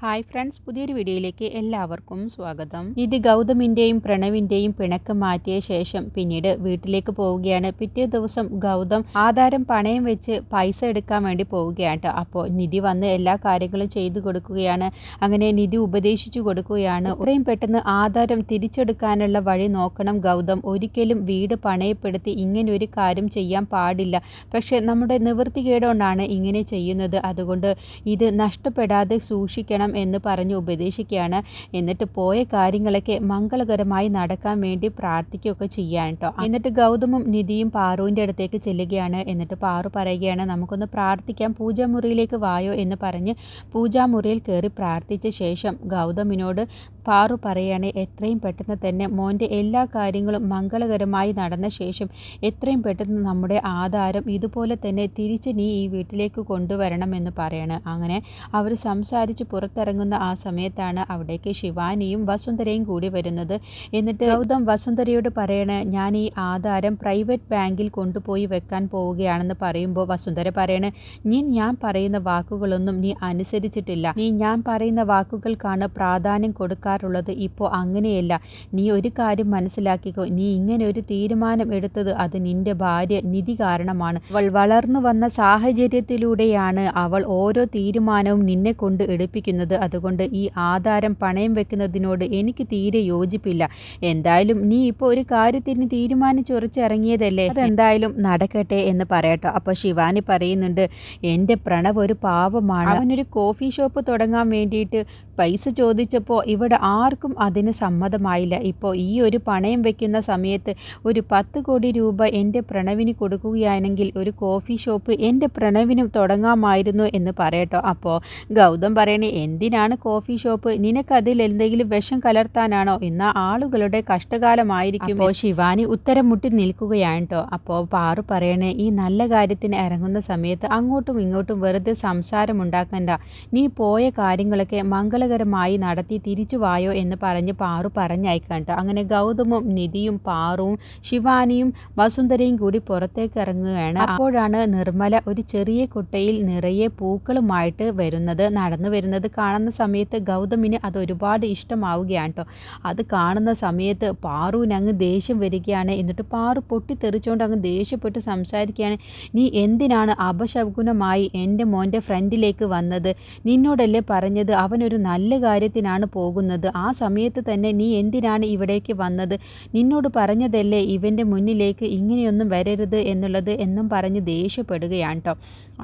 Hi friends പുതിയൊരു വീഡിയോയിലേക്ക് എല്ലാവർക്കും സ്വാഗതം. ഇത് ഗൗതമിന്റെയും പ്രണവിന്റെയും പിണക്ക് മാറ്റിയ ശേഷം പിന്നീട് വീട്ടിലേക്ക് പോവുകയാണ്. പിറ്റേ ദിവസം ഗൗതം ആധാരം പണയം വെച്ച് പൈസ എടുക്കാൻ വേണ്ടി പോവുകയാണ് അപ്പോൾ നിധി വന്ന് എല്ലാ കാര്യങ്ങളും ചെയ്തു കൊടുക്കുകയാണ്. അങ്ങനെ നിധി ഉപദേശിച്ചു കൊടുക്കുകയാണ്. ഇത്രയും പെട്ടെന്ന് ആധാരം തിരിച്ചെടുക്കാനുള്ള വഴി നോക്കണം. ഗൗതം ഒരിക്കലും വീട് പണയപ്പെടുത്തി ഇങ്ങനെ ഒരു കാര്യം ചെയ്യാൻ പാടില്ല. പക്ഷേ നമ്മുടെ നിവൃത്തികേടുകൊണ്ടാണ് ഇങ്ങനെ ചെയ്യുന്നത്. അതുകൊണ്ട് ഇത് നഷ്ടപ്പെടാതെ സൂക്ഷിക്കണം. എന്ന് പറഞ്ഞ് ഉപദേശിക്കുകയാണ്. എന്നിട്ട് പോയ കാര്യങ്ങളൊക്കെ മംഗളകരമായി നടക്കാൻ വേണ്ടി പ്രാർത്ഥിക്കുകയൊക്കെ ചെയ്യാൻ കേട്ടോ എന്നിട്ട് ഗൗതമും നിധിയും പാറുവിന്റെ അടുത്തേക്ക് ചെല്ലുകയാണ്. എന്നിട്ട് പാറു പറയുകയാണ് നമുക്കൊന്ന് പ്രാർത്ഥിക്കാം. പൂജാമുറിയിലേക്ക് വായോ എന്ന് പറഞ്ഞ് പൂജാമുറിയിൽ കയറി പ്രാർത്ഥിച്ച ശേഷം ഗൗതമിനോട് പാറു പറയാണ് എത്രയും പെട്ടെന്ന് തന്നെ മോന്റെ എല്ലാ കാര്യങ്ങളും മംഗളകരമായി നടന്ന ശേഷം എത്രയും പെട്ടെന്ന് നമ്മുടെ ആധാരം ഇതുപോലെ തന്നെ തിരിച്ച് നീ ഈ വീട്ടിലേക്ക് കൊണ്ടുവരണം എന്ന് പറയാണ്. അങ്ങനെ അവർ സംസാരിച്ച് പുറത്തിറങ്ങുന്ന ആ സമയത്താണ് അവിടേക്ക് ശിവാനിയും വസുന്ധരയും കൂടി വരുന്നത്. എന്നിട്ട് ഗൗതം വസുന്ധരയോട് പറയണേ ഞാൻ ഈ ആധാരം പ്രൈവറ്റ് ബാങ്കിൽ കൊണ്ടുപോയി വെക്കാൻ പോവുകയാണെന്ന് പറയുമ്പോൾ വസുന്ധര പറയണേ നീ ഞാൻ പറയുന്ന വാക്കുകളൊന്നും നീ അനുസരിച്ചിട്ടില്ല. നീ ഞാൻ പറയുന്ന വാക്കുകൾക്കാണ് പ്രാധാന്യം കൊടുക്കാറുള്ളത്. ഇപ്പോൾ അങ്ങനെയല്ല. നീ ഒരു കാര്യം മനസ്സിലാക്കിക്കോ. നീ ഇങ്ങനെ ഒരു തീരുമാനം എടുത്തത് അത് നിന്റെ ഭാര്യ നിധി കാരണമാണ്. അവൾ വളർന്നു വന്ന സാഹചര്യത്തിലൂടെയാണ് അവൾ ഓരോ തീരുമാനവും നിന്നെ കൊണ്ട് എടുപ്പിക്കുന്നത്. അതുകൊണ്ട് ഈ ആധാരം പണയം വെക്കുന്നതിനോട് എനിക്ക് തീരെ യോജിപ്പില്ല. എന്തായാലും നീ ഇപ്പോൾ ഒരു കാര്യത്തിന് തീരുമാനിച്ചുറച്ചിറങ്ങിയതല്ലേ അതെന്തായാലും നടക്കട്ടെ എന്ന് പറയട്ടോ. അപ്പോൾ ശിവാനി പറയുന്നുണ്ട് എന്റെ പ്രണവ് ഒരു പാവമാണ്. അവനൊരു കോഫി ഷോപ്പ് തുടങ്ങാൻ വേണ്ടിയിട്ട് പൈസ ചോദിച്ചപ്പോൾ ഇവിടെ ആർക്കും അതിന് സമ്മതമായില്ല. ഇപ്പോൾ ഈ ഒരു പണയം വെക്കുന്ന സമയത്ത് ഒരു പത്ത് കോടി രൂപ എന്റെ പ്രണവിന് കൊടുക്കുകയാണെങ്കിൽ ഒരു കോഫി ഷോപ്പ് എന്റെ പ്രണവിനും തുടങ്ങാമായിരുന്നു എന്ന് പറയട്ടോ. അപ്പോൾ ഗൗതം പറയണേ എന്തിനാണ് കോഫി ഷോപ്പ്? നിനക്കതിൽ എന്തെങ്കിലും വിഷം കലർത്താനാണോ? എന്നാൽ ആളുകളുടെ കഷ്ടകാലമായിരിക്കും. ശിവാനി ഉത്തരം മുട്ടി നിൽക്കുകയാണ് കേട്ടോ അപ്പോൾ പാറു പറയണേ ഈ നല്ല കാര്യത്തിന് ഇറങ്ങുന്ന സമയത്ത് അങ്ങോട്ടും ഇങ്ങോട്ടും വെറുതെ സംസാരമുണ്ടാക്കണ്ട. നീ പോയ കാര്യങ്ങളൊക്കെ മംഗളകരമായി നടത്തി തിരിച്ചു വായോ എന്ന് പറഞ്ഞ് പാറു പറഞ്ഞയക്കണ്ട അങ്ങനെ ഗൗതമും നിധിയും പാറുവും ശിവാനിയും വസുന്ധരയും കൂടി പുറത്തേക്ക് ഇറങ്ങുകയാണ്. അപ്പോഴാണ് നിർമ്മല ഒരു ചെറിയ കുട്ടയിൽ നിറയെ പൂക്കളുമായിട്ട് വരുന്നത് നടന്നു വരുന്നത് കാണുന്ന സമയത്ത് ഗൗതമിന് അത് ഒരുപാട് ഇഷ്ടമാവുകയാണ് കേട്ടോ അത് കാണുന്ന സമയത്ത് പാറുവിന് അങ്ങ് ദേഷ്യം വരികയാണ്. എന്നിട്ട് പാറു പൊട്ടിത്തെറിച്ചുകൊണ്ട് അങ്ങ് ദേഷ്യപ്പെട്ട് സംസാരിക്കുകയാണ്. നീ എന്തിനാണ് അപശകുനമായി എന്റെ മോന്റെ ഫ്രണ്ടിലേക്ക് വന്നത്? നിന്നോടല്ലേ പറഞ്ഞത്? അവനൊരു നല്ല കാര്യത്തിനാണ് പോകുന്നത്. ആ സമയത്ത് തന്നെ നീ എന്തിനാണ് ഇവിടേക്ക് വന്നത്? നിന്നോട് പറഞ്ഞതല്ലേ ഇവന്റെ മുന്നിലേക്ക് ഇങ്ങനെയൊന്നും വരരുത് എന്നുള്ളത് എന്നും പറഞ്ഞ് ദേഷ്യപ്പെടുകയാണ് കേട്ടോ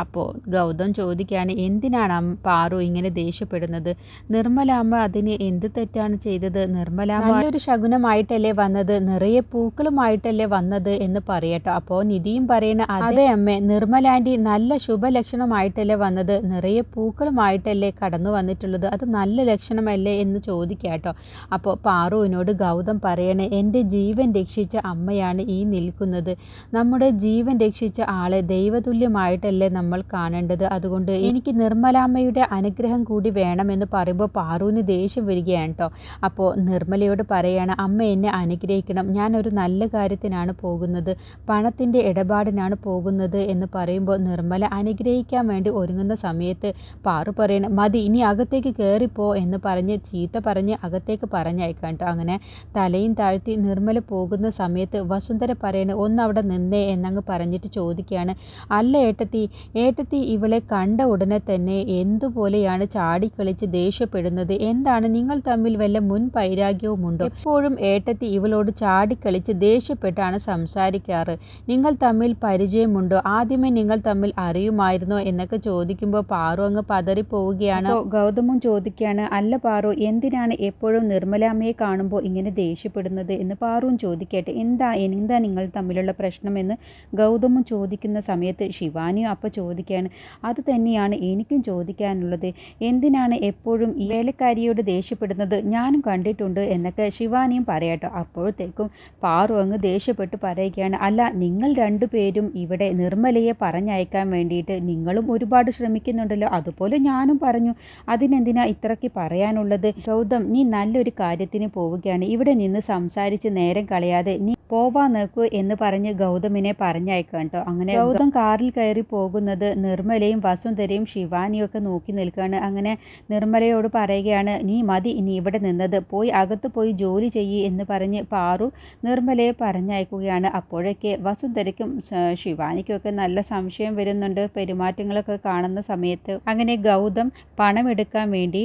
അപ്പോൾ ഗൗതം ചോദിക്കുകയാണ് എന്തിനാണ് പാറു ഇങ്ങനെ ദേഷ്യപ്പെടുന്നത്? നിർമ്മലാമ്മ അതിന് എന്ത് തെറ്റാണ് ചെയ്തത്? നിർമ്മലാമ്മ ഒരു ശകുനമായിട്ടല്ലേ വന്നത്? നിറയെ പൂക്കളുമായിട്ടല്ലേ വന്നത് എന്ന് പറയട്ടോ അപ്പോൾ നിധിയും പറയുന്ന അതേ അമ്മേ നിർമ്മലാന്റി നല്ല ശുഭലക്ഷണമായിട്ടല്ലേ വന്നത്? നിറയെ പൂക്കളുമായിട്ടല്ലേ കടന്നു വന്നിട്ടുള്ളത്? അത് നല്ല ലക്ഷണമല്ലേ എന്ന് ചോദിക്കാട്ടോ അപ്പോൾ പാറുവിനോട് ഗൗതം പറയണേ എന്റെ ജീവൻ രക്ഷിച്ച അമ്മയാണ് ഈ നിൽക്കുന്നത്. നമ്മുടെ ജീവൻ രക്ഷിച്ച ആളെ ദൈവതുല്യമായിട്ടല്ലേ നമ്മൾ കാണേണ്ടത്? അതുകൊണ്ട് എനിക്ക് നിർമ്മലാമ്മയുടെ അനുഗ്രഹം കൂടി വേണമെന്ന് പറയുമ്പോൾ പാറുവിന് ദേഷ്യം വരികയാണ് കേട്ടോ അപ്പോൾ നിർമ്മലയോട് പറയാണ് അമ്മ എന്നെ അനുഗ്രഹിക്കണം. ഞാനൊരു നല്ല കാര്യത്തിനാണ് പോകുന്നത്. പണത്തിന്റെ ഇടപാടിനാണ് പോകുന്നത് എന്ന് പറയുമ്പോൾ നിർമ്മല അനുഗ്രഹിക്കാൻ വേണ്ടി ഒരുങ്ങുന്ന സമയത്ത് പാറു പറയണം മതി ഇനി അകത്തേക്ക് കയറിപ്പോ എന്ന് പറഞ്ഞ് ചീത്ത പറഞ്ഞ് അകത്തേക്ക് പറഞ്ഞയക്കാം കേട്ടോ അങ്ങനെ തലയും താഴ്ത്തി നിർമ്മല പോകുന്ന സമയത്ത് വസുന്ധര പറയണ ഒന്ന് അവിടെ നിന്നേ എന്നങ്ങ് പറഞ്ഞിട്ട് ചോദിക്കുകയാണ് അല്ല ഏട്ടത്തി ഏട്ടത്തി ഇവളെ കണ്ട ഉടനെ തന്നെ എന്തുപോലെയാണ് ചാടിക്കളിച്ച് ദേഷ്യപ്പെടുന്നത്? എന്താണ്? നിങ്ങൾ തമ്മിൽ വല്ല മുൻ വൈരാഗ്യവുമുണ്ടോ എപ്പോഴും ഏട്ടത്തി ഇവളോട് ചാടിക്കളിച്ച് ദേഷ്യപ്പെട്ടാണ് സംസാരിക്കാറ്. നിങ്ങൾ തമ്മിൽ പരിചയമുണ്ടോ? ആദ്യമേ നിങ്ങൾ തമ്മിൽ അറിയുമായിരുന്നോ? എന്നൊക്കെ ചോദിക്കുമ്പോൾ പാറു അങ്ങ് പതറിപ്പോവുകയാണ്. ഗൗതമും ചോദിക്കുകയാണ് അല്ല പാറു എന്തിനാണ് എപ്പോഴും നിർമ്മലാമ്മയെ കാണുമ്പോൾ ഇങ്ങനെ ദേഷ്യപ്പെടുന്നത്? എന്ന് പാറുവും ചോദിക്കട്ടെ എന്താ എന്താ നിങ്ങൾ തമ്മിലുള്ള പ്രശ്നമെന്ന് ഗൗതമും ചോദിക്കുന്ന സമയത്ത് ശിവാനിയും അപ്പോൾ ചോദിക്കുകയാണ് അത് തന്നെയാണ് എനിക്കും ചോദിക്കാനുള്ളത്. എന്തിനാണ് എപ്പോഴും ഈ വേലക്കാരിയോട് ദേഷ്യപ്പെടുന്നത്? ഞാനും കണ്ടിട്ടുണ്ട് എന്നൊക്കെ ശിവാനിയും പറയട്ടോ. അപ്പോഴത്തേക്കും പാറു അങ്ങ് ദേഷ്യപ്പെട്ട് പറയുകയാണ് അല്ല നിങ്ങൾ രണ്ടുപേരും ഇവിടെ നിർമ്മലയെ പറഞ്ഞയക്കാൻ വേണ്ടിയിട്ട് നിങ്ങളും ഒരുപാട് ശ്രമിക്കുന്നുണ്ടല്ലോ. അതുപോലെ ഞാനും പറഞ്ഞു. അതിനെന്തിനാ ഇത്രയ്ക്ക് പറയാനുള്ളത്. ഗൗതം നീ നല്ലൊരു കാര്യത്തിന് പോവുകയാണ്. ഇവിടെ നിന്ന് സംസാരിച്ച് നേരം കളയാതെ നീ പോവാ നോക്കൂ എന്ന് പറഞ്ഞ് ഗൗതമിനെ പറഞ്ഞയക്കാം കേട്ടോ. അങ്ങനെ ഗൗതം കാറിൽ കയറി പോകുന്നത് നിർമ്മലയും വസുന്ധരയും ശിവാനിയും ഒക്കെ നോക്കി നിൽക്കുകയാണ്. അങ്ങനെ നിർമ്മലയോട് പറയുകയാണ് നീ മതി ഇനി ഇവിടെ നിന്നത്. പോയി അകത്ത് പോയി ജോലി ചെയ്യ് എന്ന് പറഞ്ഞ് പാറു നിർമ്മലയെ പറഞ്ഞയക്കുകയാണ്. അപ്പോഴൊക്കെ വസുന്ധരയ്ക്കും ശിവാനിക്കും നല്ല സംശയം വരുന്നുണ്ട്. പെരുമാറ്റങ്ങളൊക്കെ കാണുന്ന സമയത്ത് അങ്ങനെ ഗൗതം പണമെടുക്കാൻ വേണ്ടി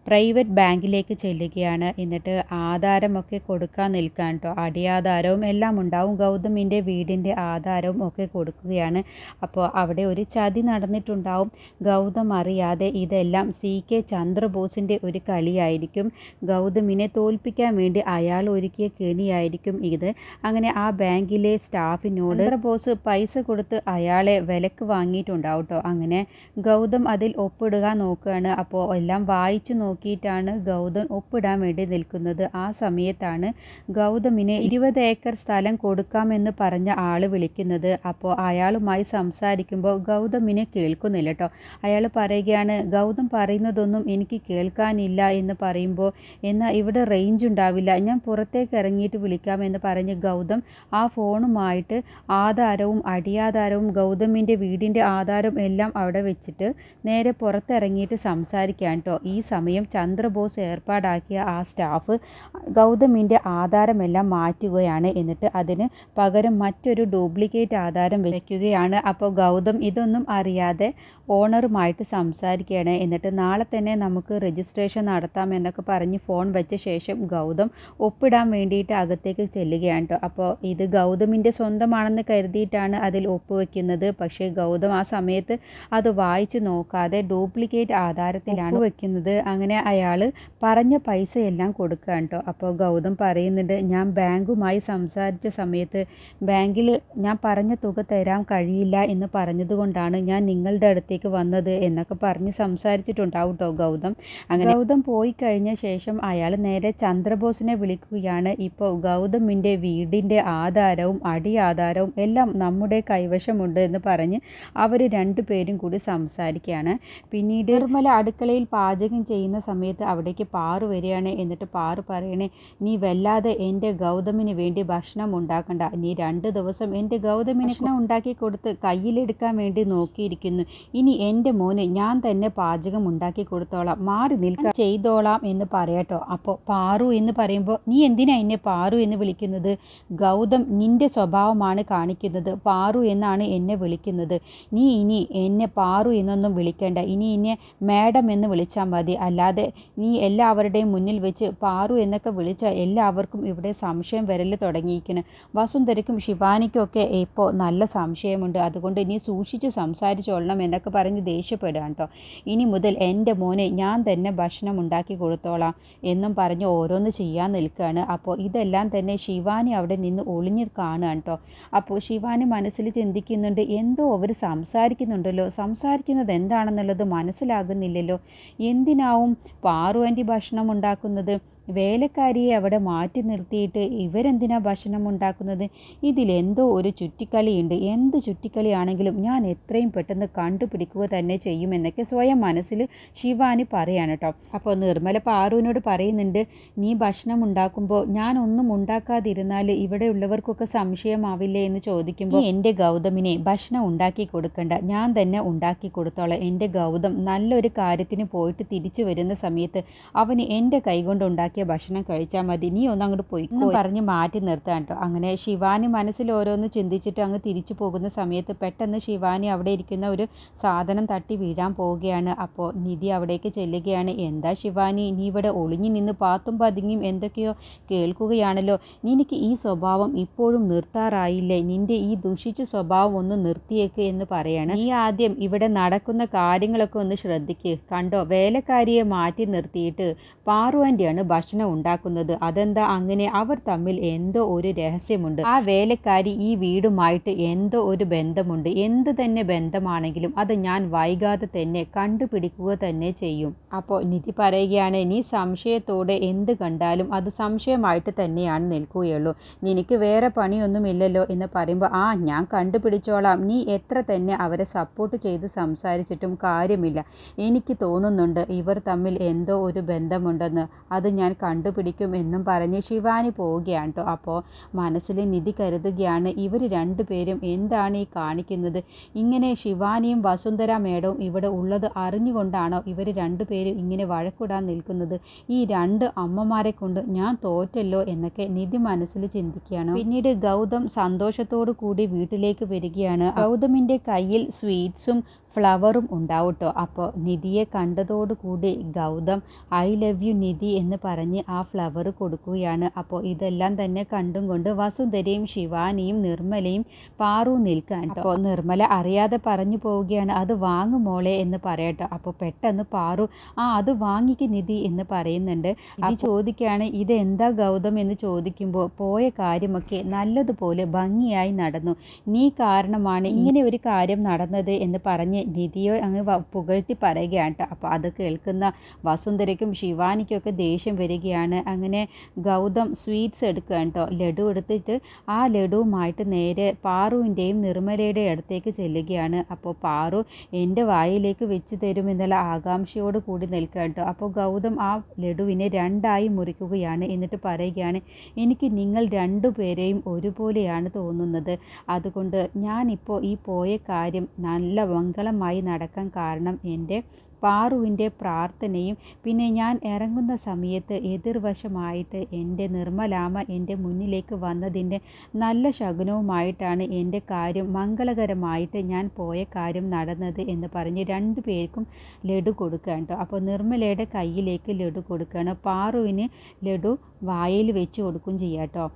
പ്രൈവറ്റ് ബാങ്കിലേക്ക് ചെല്ലുകയാണ്. എന്നിട്ട് ആധാരമൊക്കെ കൊടുക്കാൻ നിൽക്കാൻ കേട്ടോ അടിയാധാരവും എല്ലാം ഉണ്ടാവും. ഗൗതമിന്റെ വീടിന്റെ ആധാരവും ഒക്കെ കൊടുക്കുകയാണ്. അപ്പോൾ അവിടെ ഒരു ചതി നടന്നിട്ടുണ്ടാവും. ഗൗതം അറിയാതെ ഇതെല്ലാം സി കെ ചന്ദ്രബോസിന്റെ ഒരു കളിയായിരിക്കും. ഗൗതമിനെ തോൽപ്പിക്കാൻ വേണ്ടി അയാൾ ഒരുക്കിയ കെണിയായിരിക്കും ഇത്. അങ്ങനെ ആ ബാങ്കിലെ സ്റ്റാഫിനോട് ചന്ദ്രബോസ് പൈസ കൊടുത്ത് അയാളെ വിലക്ക് വാങ്ങിയിട്ടുണ്ടാവും കേട്ടോ അങ്ങനെ ഗൗതം അതിൽ ഒപ്പിടുക നോക്കുകയാണ്. അപ്പോൾ എല്ലാം വായിച്ചു നോക്കിയിട്ടാണ് ഗൗതം ഒപ്പിടാൻ വേണ്ടി നിൽക്കുന്നത്. ആ സമയത്താണ് ഗൗതമിന് ഇരുപത് ഏക്കർ സ്ഥലം കൊടുക്കാമെന്ന് പറഞ്ഞ ആൾ വിളിക്കുന്നത്. അപ്പോൾ അയാളുമായി സംസാരിക്കുമ്പോൾ ഗൗതമിന് കേൾക്കുന്നില്ല കേട്ടോ. അയാൾ പറയുകയാണ് ഗൗതം പറയുന്നതൊന്നും എനിക്ക് കേൾക്കാനില്ല എന്ന് പറയുമ്പോൾ എന്നാൽ ഇവിടെ റേഞ്ച് ഉണ്ടാവില്ല. ഞാൻ പുറത്തേക്ക് ഇറങ്ങിയിട്ട് വിളിക്കാമെന്ന് പറഞ്ഞ് ഗൗതം ആ ഫോണുമായിട്ട് ആധാരവും അടിയാധാരവും ഗൗതമിന്റെ വീടിന്റെ ആധാരം എല്ലാം അവിടെ വെച്ചിട്ട് നേരെ പുറത്തിറങ്ങിയിട്ട് സംസാരിക്കാൻ കേട്ടോ. ഈ സമയം ചന്ദ്രബോസ് ഏർപ്പാടാക്കിയ ആ സ്റ്റാഫ് ഗൗതമിന്റെ ആധാരമെല്ലാം മാറ്റുകയാണ്. എന്നിട്ട് അതിന് പകരം മറ്റൊരു ഡ്യൂപ്ലിക്കേറ്റ് ആധാരം വയ്ക്കുകയാണ് അപ്പോൾ ഗൗതം ഇതൊന്നും അറിയാതെ ഓണറുമായിട്ട് സംസാരിക്കുകയാണ്. എന്നിട്ട് നാളെ തന്നെ നമുക്ക് രജിസ്ട്രേഷൻ നടത്താം എന്നൊക്കെ പറഞ്ഞ് ഫോൺ വെച്ച ശേഷം ഗൗതം ഒപ്പിടാൻ വേണ്ടിയിട്ട് അകത്തേക്ക് ചെല്ലുകയാണ് കേട്ടോ. അപ്പോൾ ഇത് ഗൗതമിന്റെ സ്വന്തമാണെന്ന് കരുതിയിട്ടാണ് അതിൽ ഒപ്പുവെക്കുന്നത്. പക്ഷേ ഗൗതം ആ സമയത്ത് അത് വായിച്ചു നോക്കാതെ ഡ്യൂപ്ലിക്കേറ്റ് ആധാരത്തിലാണ് വെക്കുന്നത്. അങ്ങനെ അയാൾ പറഞ്ഞ പൈസയെല്ലാം കൊടുക്കുക കേട്ടോ അപ്പോൾ ഗൗതം പറയുന്നുണ്ട് ഞാൻ ബാങ്കുമായി സംസാരിച്ച സമയത്ത് ബാങ്കിൽ ഞാൻ പറഞ്ഞ തുക തരാൻ കഴിയില്ല എന്ന് പറഞ്ഞതുകൊണ്ടാണ് ഞാൻ നിങ്ങളുടെ അടുത്തേക്ക് വന്നത് എന്നൊക്കെ പറഞ്ഞ് സംസാരിച്ചിട്ടുണ്ടാവും കേട്ടോ ഗൗതം. അങ്ങനെ ഗൗതം പോയി കഴിഞ്ഞ ശേഷം അയാൾ നേരെ ചന്ദ്രബോസിനെ വിളിക്കുകയാണ്. ഇപ്പോൾ ഗൗതമിന്റെ വീടിന്റെ ആധാരവും അടി ആധാരവും എല്ലാം നമ്മുടെ കൈവശമുണ്ട് എന്ന് പറഞ്ഞ് അവർ രണ്ടുപേരും കൂടി സംസാരിക്കുകയാണ്. പിന്നീട് നിർമ്മല അടുക്കളയിൽ പാചകം ചെയ്യുന്ന സമയത്ത് അവിടേക്ക് പാറു വരികയാണ്. എന്നിട്ട് പാറു പറയണേ നീ വല്ലാതെ എന്റെ ഗൗതമിന് വേണ്ടി ഭക്ഷണം ഉണ്ടാക്കണ്ട. നീ രണ്ട് ദിവസം എന്റെ ഗൗതമിന് ഭക്ഷണം ഉണ്ടാക്കി കൊടുത്ത് കയ്യിലെടുക്കാൻ വേണ്ടി നോക്കിയിരിക്കുന്നു. ഇനി എന്റെ മോന് ഞാൻ തന്നെ പാചകം ഉണ്ടാക്കി കൊടുത്തോളാം. മാറി നിൽക്കാൻ ചെയ്തോളാം എന്ന് പറയട്ടോ. അപ്പോൾ പാറു എന്ന് പറയുമ്പോൾ നീ എന്തിനാ എന്നെ പാറു എന്ന് വിളിക്കുന്നത്? ഗൗതം നിന്റെ സ്വഭാവമാണ് കാണിക്കുന്നത്. പാറു എന്നാണ് എന്നെ വിളിക്കുന്നത്. നീ ഇനി എന്നെ പാറു എന്നൊന്നും വിളിക്കേണ്ട. ഇനി എന്നെ മാഡം എന്ന് വിളിച്ചാൽ മതി. അല്ലാതെ നീ എല്ലാവരുടെയും മുന്നിൽ വെച്ച് പാറു എന്നൊക്കെ വിളിച്ച എല്ലാവർക്കും ഇവിടെ സംശയം വരൽ തുടങ്ങിയിരിക്കുന്നു വസുന്ധരയ്ക്കും ശിവാനിക്കും ഒക്കെ ഇപ്പോൾ നല്ല സംശയമുണ്ട്. അതുകൊണ്ട് നീ സൂക്ഷിച്ച് സംസാരിച്ചോളണം എന്നൊക്കെ പറഞ്ഞ് ദേഷ്യപ്പെടുക കേട്ടോ. ഇനി മുതൽ എന്റെ മോനെ ഞാൻ തന്നെ ഭക്ഷണം ഉണ്ടാക്കി കൊടുത്തോളാം എന്നും പറഞ്ഞ് ഓരോന്ന് ചെയ്യാൻ നിൽക്കുകയാണ്. അപ്പോൾ ഇതെല്ലാം തന്നെ ശിവാനി അവിടെ നിന്ന് ഒളിഞ്ഞ് കാണുകയാണ് കേട്ടോ. അപ്പോൾ ശിവാനി മനസ്സിൽ ചിന്തിക്കുന്നുണ്ട് എന്തോ അവർ സംസാരിക്കുന്നുണ്ടല്ലോ. സംസാരിക്കുന്നത് എന്താണെന്നുള്ളത് മനസ്സിലാകുന്നില്ലല്ലോ. എന്തിനാവും പാറു ആന്റി ഭക്ഷണം ഉണ്ടാക്കുന്നത് വേലക്കാരിയെ അവിടെ മാറ്റി നിർത്തിയിട്ട് ഇവരെന്തിനാ ഭക്ഷണം ഉണ്ടാക്കുന്നത്? ഇതിലെന്തോ ഒരു ചുറ്റിക്കളിയുണ്ട്. എന്ത് ചുറ്റിക്കളിയാണെങ്കിലും ഞാൻ എത്രയും പെട്ടെന്ന് കണ്ടുപിടിക്കുക തന്നെ ചെയ്യുമെന്നൊക്കെ സ്വയം മനസ്സിൽ ശിവാനി പറയാണ് കേട്ടോ. അപ്പോൾ നിർമ്മല പാറുവിനോട് പറയുന്നുണ്ട് നീ ഭക്ഷണം ഉണ്ടാക്കുമ്പോൾ ഞാൻ ഒന്നും ഉണ്ടാക്കാതിരുന്നാൽ ഇവിടെയുള്ളവർക്കൊക്കെ സംശയമാവില്ലേ? എന്ന് ചോദിക്കുമ്പോൾ എന്റെ ഗൗതമിനെ ഭക്ഷണം ഉണ്ടാക്കി കൊടുക്കണ്ട. ഞാൻ തന്നെ ഉണ്ടാക്കി കൊടുത്തോളാം. എന്റെ ഗൗതം നല്ലൊരു കാര്യത്തിന് പോയിട്ട് തിരിച്ചു വരുന്ന സമയത്ത് അവന് എന്റെ കൈകൊണ്ട് ഉണ്ടാക്കിയ ഭക്ഷണം കഴിച്ചാൽ മതി. നീ ഒന്ന് അങ്ങോട്ട് പോയി. പറഞ്ഞ് മാറ്റി നിർത്താൻ കേട്ടോ. അങ്ങനെ ശിവാനി മനസ്സിൽ ഓരോന്ന് ചിന്തിച്ചിട്ട് അങ്ങ് തിരിച്ചു പോകുന്ന സമയത്ത് പെട്ടെന്ന് ശിവാനി അവിടെ ഇരിക്കുന്ന ഒരു സാധനം തട്ടി വീഴാൻ പോവുകയാണ്. അപ്പോൾ നിധി അവിടേക്ക് ചെല്ലുകയാണ്. എന്താ ശിവാനി? നീ ഇവിടെ ഒളിഞ്ഞു നിന്ന് പാത്തും പതുങ്ങിയും എന്തൊക്കെയോ കേൾക്കുകയാണല്ലോ. നിനക്ക് ഈ സ്വഭാവം ഇപ്പോഴും നിർത്താറായില്ലേ? നിന്റെ ഈ ദുഷിച്ച സ്വഭാവം ഒന്ന് നിർത്തിയേക്ക് എന്ന് പറയാണ്. നീ ആദ്യം ഇവിടെ നടക്കുന്ന കാര്യങ്ങളൊക്കെ ഒന്ന് ശ്രദ്ധിക്കുക കണ്ടോ? വേലക്കാരിയെ മാറ്റി നിർത്തിയിട്ട് പാറുവാന്റെയാണ് ഭക്ഷണം ഉണ്ടാക്കുന്നത്. അതെന്താ? അങ്ങനെ അവർ തമ്മിൽ എന്തോ ഒരു രഹസ്യമുണ്ട്. ആ വേലക്കാരി ഈ വീടുമായിട്ട് എന്തോ ഒരു ബന്ധമുണ്ട്. എന്ത് തന്നെ ബന്ധമാണെങ്കിലും അത് ഞാൻ വൈകാതെ തന്നെ കണ്ടുപിടിക്കുക തന്നെ ചെയ്യും. അപ്പോൾ നിധി പറയുകയാണ് നീ സംശയത്തോടെ എന്ത് കണ്ടാലും അത് സംശയമായിട്ട് തന്നെയാണ് നിൽക്കുകയുള്ളൂ. നിനക്ക് വേറെ പണിയൊന്നുമില്ലല്ലോ എന്ന് പറയുമ്പോൾ ആ ഞാൻ കണ്ടുപിടിച്ചോളാം. നീ എത്ര തന്നെ അവരെ സപ്പോർട്ട് ചെയ്ത് സംസാരിച്ചിട്ടും കാര്യമില്ല. എനിക്ക് തോന്നുന്നുണ്ട് ഇവർ തമ്മിൽ എന്തോ ഒരു ബന്ധമുണ്ടെന്ന്. അത് ഞാൻ കണ്ടുപിടിക്കും എന്നും പറഞ്ഞ് ശിവാനി പോവുകയാണ് കേട്ടോ. അപ്പോൾ മനസ്സിൽ നിധി കരുതുകയാണ് ഇവർ രണ്ടുപേരും എന്താണ് ഈ കാണിക്കുന്നത്? ഇങ്ങനെ ശിവാനിയും വസുന്ധര മേഡവും ഇവിടെ ഉള്ളത് അറിഞ്ഞുകൊണ്ടാണോ ഇവർ രണ്ടുപേരും ഇങ്ങനെ വഴക്കിടാൻ നിൽക്കുന്നത് ഈ രണ്ട് അമ്മമാരെ കൊണ്ട് ഞാൻ തോറ്റല്ലോ എന്നൊക്കെ നിധി മനസ്സിൽ ചിന്തിക്കുകയാണ്. പിന്നീട് ഗൗതം സന്തോഷത്തോടു കൂടി വീട്ടിലേക്ക് വരികയാണ്. ഗൗതമിന്റെ കയ്യിൽ സ്വീറ്റ്സും ഫ്ലവറും ഉണ്ടാവും കേട്ടോ അപ്പോൾ നിധിയെ കണ്ടതോടുകൂടി Gautham I love you Nidhi എന്ന് പറഞ്ഞ് ആ ഫ്ലവർ കൊടുക്കുകയാണ്. അപ്പോൾ ഇതെല്ലാം തന്നെ കണ്ടും കൊണ്ട് വസുന്ധരയും ശിവാനിയും നിർമ്മലയും പാറു നിൽക്കാൻ അപ്പോൾ നിർമ്മല അറിയാതെ പറഞ്ഞു പോവുകയാണ് അത് വാങ്ങുമോളെ എന്ന് പറയട്ടോ. അപ്പോൾ പെട്ടെന്ന് പാറു ആ അത് വാങ്ങിക്ക് നിധി എന്ന് പറയുന്നുണ്ട്. അത് ചോദിക്കുകയാണ് ഇതെന്താ ഗൗതം എന്ന് ചോദിക്കുമ്പോൾ പോയ കാര്യമൊക്കെ നല്ലതുപോലെ ഭംഗിയായി നടന്നു. നീ കാരണമാണ് ഇങ്ങനെ ഒരു കാര്യം നടന്നത് എന്ന് പറഞ്ഞ് നിധിയോ അങ്ങ് പുകഴ്ത്തി പറയുകയാണ് കേട്ടോ. അപ്പോൾ അത് കേൾക്കുന്ന വസുന്ധരയ്ക്കും ശിവാനിക്കൊക്കെ ദേഷ്യം വരികയാണ്. അങ്ങനെ ഗൗതം സ്വീറ്റ്സ് എടുക്കുക കേട്ടോ. ലഡു എടുത്തിട്ട് ആ ലഡുവുമായിട്ട് നേരെ പാറുവിന്റെയും നിർമ്മലയുടെ അടുത്തേക്ക് ചെല്ലുകയാണ്. അപ്പോൾ പാറു എന്റെ വായിലേക്ക് വെച്ച് തരുമെന്നുള്ള ആകാംക്ഷയോട് കൂടി നിൽക്കുക കേട്ടോ. അപ്പോൾ ഗൗതം ആ ലഡുവിനെ രണ്ടായി മുറിക്കുകയാണ്. എന്നിട്ട് പറയുകയാണ് എനിക്ക് നിങ്ങൾ രണ്ടുപേരെയും ഒരുപോലെയാണ് തോന്നുന്നത്. അതുകൊണ്ട് ഞാനിപ്പോൾ ഈ പോയ കാര്യം നല്ല മംഗളമായി നടക്കാൻ കാരണം എന്റെ പാറുവിന്റെ പ്രാർത്ഥനയും പിന്നെ ഞാൻ ഇറങ്ങുന്ന സമയത്ത് എതിർവശമായിട്ട് എന്റെ നിർമ്മലാമ എന്റെ മുന്നിലേക്ക് വന്നതിന്റെ നല്ല ശകുനവുമായിട്ടാണ് എന്റെ കാര്യം മംഗളകരമായിട്ട് ഞാൻ പോയ കാര്യം നടന്നത് എന്ന് പറഞ്ഞ് രണ്ടു പേർക്കും ലഡു കൊടുക്കുക കേട്ടോ. അപ്പോൾ നിർമ്മലയുടെ കയ്യിലേക്ക് ലഡു കൊടുക്കുകയാണ്. പാറുവിന് ലഡു വായിൽ വെച്ച് കൊടുക്കും ചെയ്യാം കേട്ടോ.